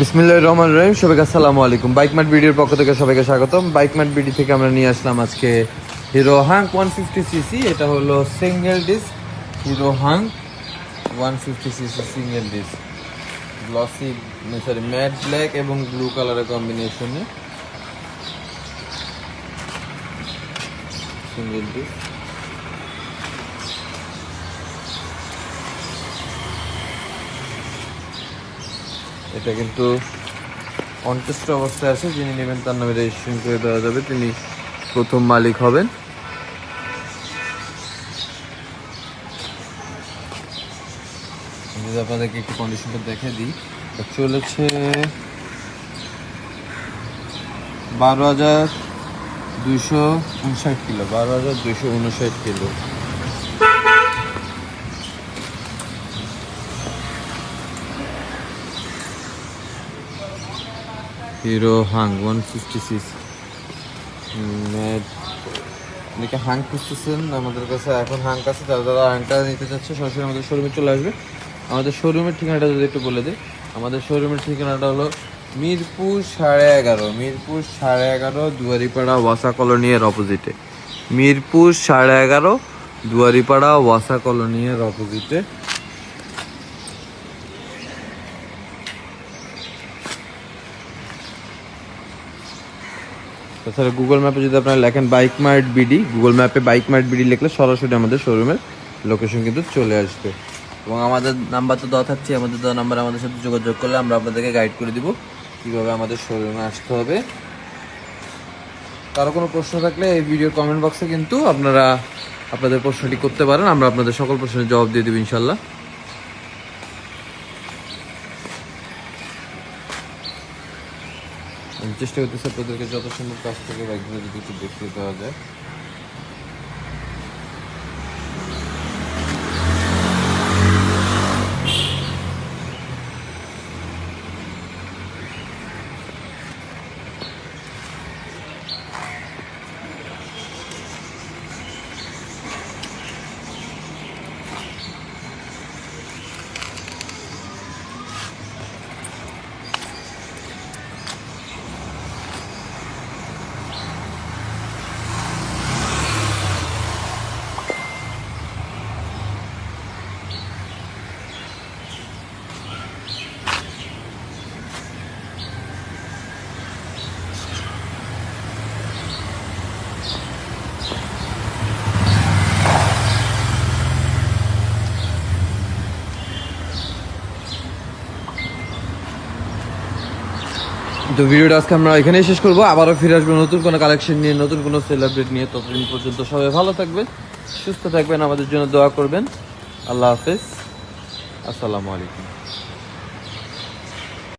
বিসমিল্লাহ রহমান রহিম, সবাইকে আসসালামু আলাইকুম। বাইক ম্যাট বিডির পক্ষ থেকে সবাইকে স্বাগতম। বাইক ম্যাট বিডি থেকে আমরা নিয়ে আসলাম আজকে Hero Hunk one fifty CC, এটা হলো single disc Hero Hunk one fifty CC single disc glossy sorry matte black এবং ব্লু কালারের কম্বিনেশনে সিঙ্গেল ডিস্ক এটা কিন্তু কন্টেস্ট অবস্থায় আছে। যিনি নেবেন তার নামে রেজিস্ট্রেশন করে দেওয়া যাবে। তিনি প্রথম মালিক হবেন। আপনাদেরকে একটু কন্ডিশনটা দেখে দিই চলেছে বারো হাজার দুইশো উনষাট কিলো। বারো হাজার দুইশো উনষাট kilo. Hero Hang one fifty six অনেকে হাং খুঁজতেছেন, আমাদের কাছে এখন হাং আছে, যারা যারা হাংটা নিতে চাচ্ছে, সরাসরি আমাদের শোরুমে চলে আসবে। আমাদের শোরুমের ঠিকানাটা যদি একটু বলে দিই, আমাদের শোরুমের ঠিকানাটা হলো মিরপুর সাড়ে এগারো, মিরপুর সাড়ে এগারো, দুয়ারিপাড়া ওয়াসা কলোনি এর অপোজিটে মিরপুর সাড়ে এগারো, দুয়ারিপাড়া ওয়াসা কলোনি এর অপোজিটে তাছাড়া গুগল ম্যাপে যদি আপনারা লেখেন বাইক মার্ট বিডি গুগল ম্যাপে বাইক মার্ট বিডি লিখলে সরাসরি আমাদের শোরুমের লোকেশন কিন্তু চলে আসবে। এবং আমাদের নাম্বার তো দেওয়া থাকছে আমাদের দেওয়া নাম্বার আমাদের সাথে যোগাযোগ করলে আমরা আপনাদেরকে গাইড করে দিব কীভাবে আমাদের শোরুমে আসতে হবে। কারও কোনো প্রশ্ন থাকলে এই ভিডিওর কমেন্ট বক্সে কিন্তু আপনারা আপনাদের প্রশ্নটি করতে পারেন, আমরা আপনাদের সকল প্রশ্নের জবাব দিয়ে দেবো ইনশাল্লাহ আমি চেষ্টা করতেছি আপনাদেরকে যত সম্ভব কাছ থেকে বাইকগুলো যদি একটু দেখিয়ে দেওয়া যায়। তো ভিডিওটা আজকে আমরা এখানেই শেষ করব। আবারও ফিরে আসব নতুন কোনো কালেকশন নিয়ে, নতুন কোনো সেলিব্রেট নিয়ে। ততদিন পর্যন্ত সবাই ভালো থাকবেন, সুস্থ থাকবেন, আমাদের জন্য দোয়া করবেন। আল্লাহ হাফেজ। আসসালামু আলাইকুম।